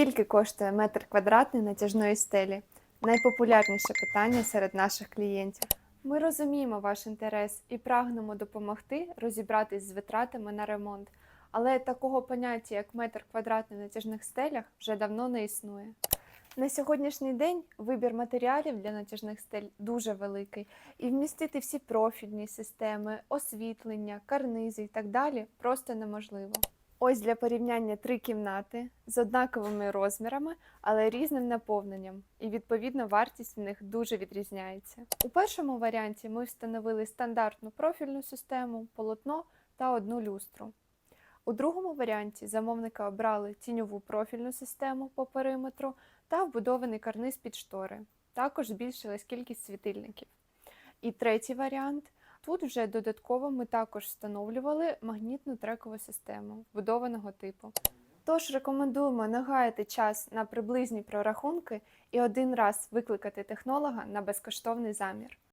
Скільки коштує метр квадратний натяжної стелі? Найпопулярніше питання серед наших клієнтів. Ми розуміємо ваш інтерес і прагнемо допомогти розібратись з витратами на ремонт, але такого поняття, як метр квадратний натяжних стелях, вже давно не існує. На сьогоднішній день вибір матеріалів для натяжних стель дуже великий, і вмістити всі профільні системи, освітлення, карнизи і так далі просто неможливо. Ось для порівняння три кімнати з однаковими розмірами, але різним наповненням, і відповідно вартість в них дуже відрізняється. У першому варіанті ми встановили стандартну профільну систему, полотно та одну люстру. У другому варіанті замовника обрали тіньову профільну систему по периметру та вбудований карниз під штори. Також збільшилась кількість світильників. І третій варіант. Тут вже додатково ми також встановлювали магнітну трекову систему вбудованого типу. Тож рекомендуємо не гаяти час на приблизні прорахунки і один раз викликати технолога на безкоштовний замір.